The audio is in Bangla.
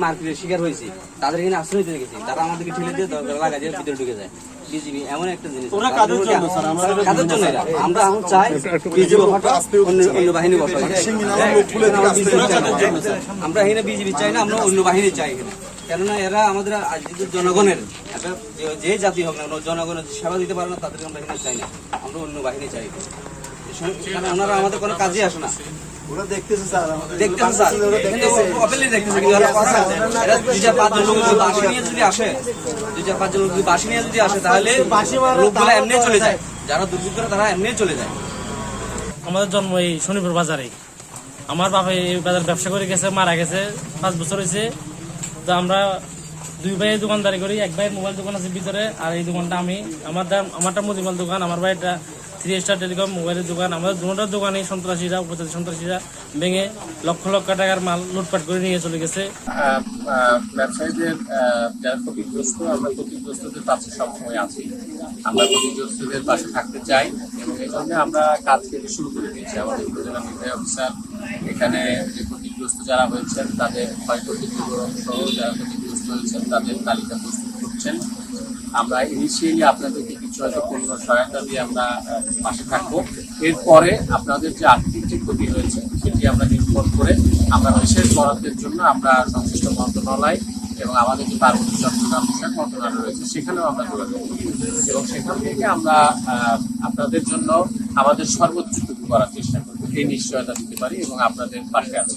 মারপিটের শিকার হয়েছে। তাদের এখানে আশ্রয় দিতে গেছি। তারা আমাদেরকে ঠেলে দিয়ে লাগা দিয়ে ভিতরে ঢুকে যায়। বিজিবি এমন একটা জিনিস। ওরা কাদের জন্য, স্যার? আমরা এটা কাদের জন্য এরা? আমরা এখন চাই বিজিবি হঠাৎ অন্য অন্য বাহিনী বসাই আমরা এখানে বিজিবি চাই না। আমরা অন্য বাহিনী চাই এখানে। কেননা এরা আমাদের জনগণের একটা যে- যে জাতি হোক না জনগণের সেবা দিতে পারে না তাদেরকে আমরা এখানে চাই না। আমরা অন্য বাহিনী চাই। কারণ ওনারা আমাদের কোনো কাজে আসে না। ওরা দেখতেছে স্যার আমাদের দেখতেছে স্যার। কিন্তু openly দেখতেছে। কিন্তু এরা কথা না। দুই চার পাঁচজন লোক যদি বাঁশি নিয়ে যদি আসে দুই চার পাঁচজন লোক যদি বাঁশি নিয়ে যদি আসে তাহলে লোকগুলো এমনি চলে যায়। যারা দুর্বৃত্ত করে তারা এমনি চলে যায়। আমাদের জন্ম এই শনিপুর বাজারে। আমার বাবা এই বাজার ব্যবসা করে গেছে মারা গেছে পাঁচ বছর হয়েছে। তো আমরা দুই ভাই দোকানদারি করি এক ভাই মোবাইল দোকান আছে ভিতরে আর এই দোকানটা আমি আমার আমারটা মুদিমাল দোকান আমার ভাইটা থ্রি স্টার টেলিকম মোবাইলের দোকান। আমাদের দুটার দোকানে সন্ত্রাসীরা, উপজাতি সন্ত্রাসীরা ভেঙে লক্ষ লক্ষ টাকার মাল লুটপাট করে নিয়ে চলে গেছে। ব্যবসায়ীদের যারা ক্ষতিগ্রস্ত, আমরা ক্ষতিগ্রস্তদের পাশে সবসময় আছি। আমরা ক্ষতিগ্রস্তদের পাশে থাকতে চাই এবং এই আমরা কাজ থেকে শুরু করে দিয়েছি। আমাদের উপজেলা নির্বাহী অফিসার, এখানে যে ক্ষতিগ্রস্ত যারা হয়েছেন, তাদের ক্ষয়ক্ষতির বিবরণ যারা ক্ষতিগ্রস্ত হয়েছেন, তাদের তালিকা প্রস্তুত করছেন। আমরা ইনিশিয়ালি আপনাদেরকে কিছু হয়তো পূর্ণ সহায়তা দিয়ে আমরা পাশে থাকব। এরপরে আপনাদের যে আর্থিক যে ক্ষতি হয়েছে, সেটি আমরা নিরূপণ করে আমরা বিশেষ বরাদ্দের জন্য আমরা সংশ্লিষ্ট মন্ত্রণালয় এবং আমাদের যে পার্বত্য চট্টগ্রাম বিষয়ক মন্ত্রণালয় রয়েছে, সেখানেও আমরা যোগাযোগ করি। এবং সেখান থেকে আমরা আপনাদের জন্য আমাদের সর্বোচ্চটুকু করার চেষ্টা করব। এই নিশ্চয়তা দিতে পারি এবং আপনাদের পাশে আছি।